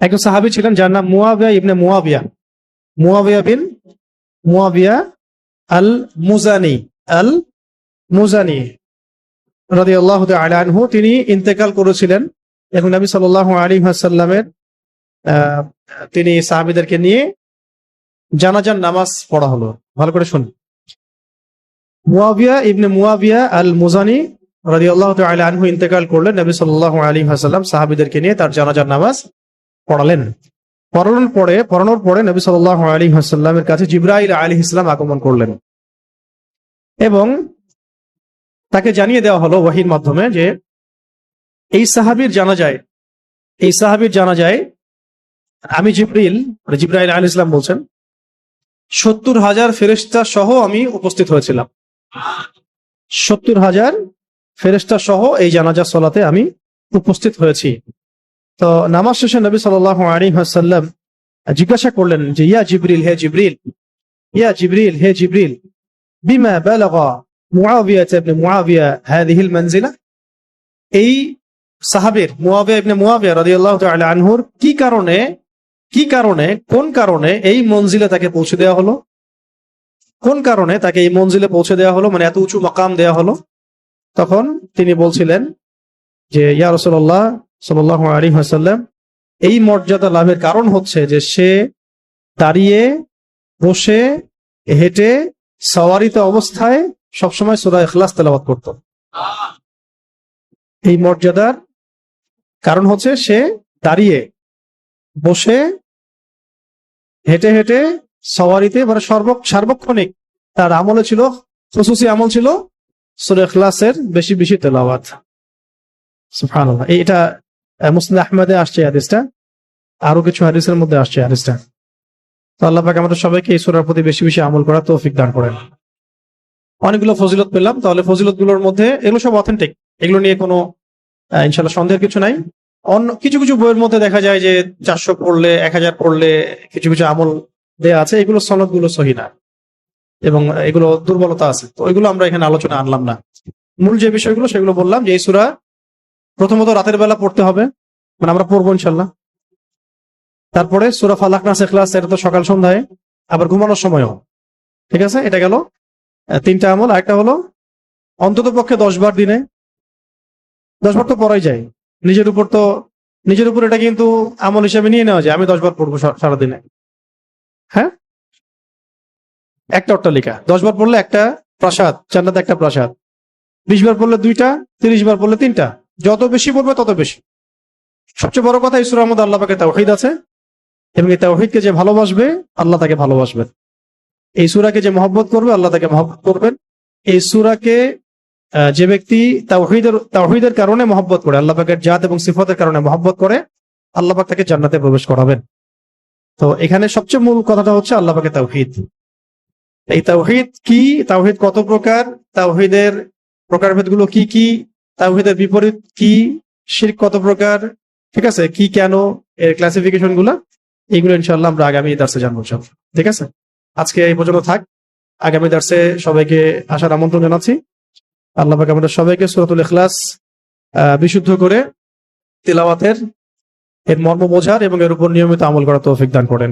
একজন সাহাবী ছিলেন যার নাম মুয়াবিয়া ইবনে মুয়াবিয়া। মুয়াবিয়া বিন মুয়াবিয়া আল মুজানি আল মুজানি রাদিয়াল্লাহু তাআলা আনহু। তিনি ইন্তেকাল করেছিলেন। এবং নবী সাল্লাল্লাহু আলাইহি ওয়াসাল্লামের আহ, তিনি সাহাবিদেরকে নিয়ে জানাজার নামাজ পড়া হলো। ভালো করে শুনুন। মুয়াবিয়া ইবনে মুয়াবিয়া আল মুজানি রাদিয়াল্লাহু তাআলা আনহু ইন্তেকাল করলেন। নবী সাল্লাল্লাহু আলাইহি ওয়াসাল্লাম সাহাবীদেরকে নিয়ে তার জানাজার নামাজ পড়ালেন। পড়ানোর পরে পড়ানোর পরে নবী সাল্লাল্লাহু আলাইহি ওয়াসাল্লামের কাছে জিব্রাইল আলাইহিস সালাম আগমন করলেন। এবং তাকে জানিয়ে দেওয়া হলো ওয়াহির মাধ্যমে যে, এই সাহাবীর জানা যায়, এই সাহাবীর জানা যায়, আমি জিব্রিল মানে জিব্রাইল আলী ইসলাম বলছেন, সত্তর হাজার ফেরেস্তা সহ আমি উপস্থিত হয়েছিলাম। সত্তর হাজার ফেরেস্তা সহ এই জানাজা সলাতে আমি উপস্থিত হয়েছি। তো নামাজ শেষে নবী সাল আলী হাসাল্লাম জিজ্ঞাসা করলেন যে, ইয়া জিব্রিল, হে জিব্রিল, ইয়া জিব্রিল, হে জিব্রিল, বিমা বালাগা মুআবিয়া এই সাহাবীর মুআবিয়া ইবনে মুআবিয়া রাদিয়াল্লাহু তাআলা আনহুর কি কারণে কি কারণে, কোন কারণে এই মঞ্জিলে তাকে পৌঁছে দেওয়া হলো? কোন কারণে তাকে এই মঞ্জিলে পৌঁছে দেওয়া হলো? মানে এত উঁচু মকাম দেওয়া হলো? তখন তিনি বলছিলেন যে, ইয়া রসল্লাহ সাল আলী হাসাল্লাম এই মর্যাদা লাভের কারণ হচ্ছে যে সে দাঁড়িয়ে, বসে, হেঁটে, সওয়ারিত অবস্থায় সবসময় সুরা ইখলাস তেলাওয়াত করত। এই মর্যাদার কারণ হচ্ছে সে দাঁড়িয়ে, বসে, হেঁটে হেঁটে সওয়ারিতে মানে সর্ব সার্বক্ষণিক তার আমলে ছিল, খসুসি আমল ছিল সুরে ইখলাসের বেশি বেশি তেলাওয়াত। এটা মুসলিম আহমেদে আসছে হাদিসটা। আরও কিছু হাদিসের মধ্যে আসছে হাদিসটা। তো আল্লাহ পাক আমাদের সবাইকে এই সূরার প্রতি বেশি বেশি আমল করা তৌফিক দান করেন। অনেকগুলো ফজিলত পেলাম, তাহলে ফজিলতগুলোর মধ্যে এগুলো সব অথেন্টিক এগুলো নিয়ে কোনো ইনশাল্লাহ সন্দেহের কিছু নাই। অন্য, কিছু কিছু বইয়ের মধ্যে দেখা যায় যে চারশো পড়লে, এক হাজার পড়লে কিছু কিছু আমল দেয়া আছে, এগুলো সনদগুলো সহি না। এবং এগুলো দুর্বলতা আছে। তো ওইগুলো আমরা এখানে আলোচনা আনলাম না। মূল যে বিষয়গুলো, সেগুলো বললাম যে এই সুরা প্রথমত রাতের বেলা পড়তে হবে মানে আমরা পড়ব ইনশাল্লাহ। তারপরে সুরা ফালাক নাস এখলাস এটা তো সকাল সন্ধ্যায়, আবার ঘুমানোর সময়ও। ঠিক আছে? এটা গেল। তিনটা আমল, আরেকটা হলো অন্তত পক্ষে দশ বার দিনে। দশ বার তো পড়াই যায়। নিজের উপর তো, নিজের উপর এটা কিন্তু আমল হিসেবে নিয়ে নেওয়া যায়। আমি দশ বার পড়ব সারাদিনে। হ্যাঁ? একটা অট্টালিকা। দশ বার পড়লে একটা প্রাসাদ, জান্নাতে একটা প্রাসাদ। বিশ বার পড়লে দুইটা, তিরিশ বার পড়লে তিনটা। যত বেশি পড়বে তত বেশি। সবচেয়ে বড় কথা ইসুর আহমদ আল্লাহ পাকে তাওহিদ আছে এবং এই তাওহিদকে যে ভালোবাসবে, আল্লাহ তাকে ভালোবাসবেন এই সুরাকে যে মহব্বত করবে, আল্লাহ তাকে মহব্বত করবেন। এই সুরাকে যে ব্যক্তি তাওহিদের তাওহিদের কারণে মহব্বত করে, আল্লাহ পাকের জাত এবং সিফতের কারণে মহব্বত করে, আল্লাহ পাক তাকে জান্নাতে প্রবেশ করাবেন। তো এখানে সবচেয়ে মূল কথাটা হচ্ছে আল্লাহ পাকে তাওহিদ। এই তাওহিদ কি? তাওহিদ কত প্রকার? তাওহিদের প্রকারভেদগুলো কি কি? তাওহিদের বিপরীত কি শির কত প্রকার? ঠিক আছে? কি, কেন, এর ক্লাসিফিকেশনগুলা? এগুলো ইনশাল্লাহ আমরা আগামী দার্সে জানব সব ঠিক আছে? আজকে এই পর্যন্ত থাক। আগামী দার্সে সবাইকে আসার আমন্ত্রণ জানাচ্ছি। আল্লাহ পাক আমাদের সবাইকে সুরাতুল ইখলাস বিশুদ্ধ করে তিলাওয়াতের এর মর্ম বোঝার এবং এর উপর নিয়মিত আমল করা তৌফিক দান করেন।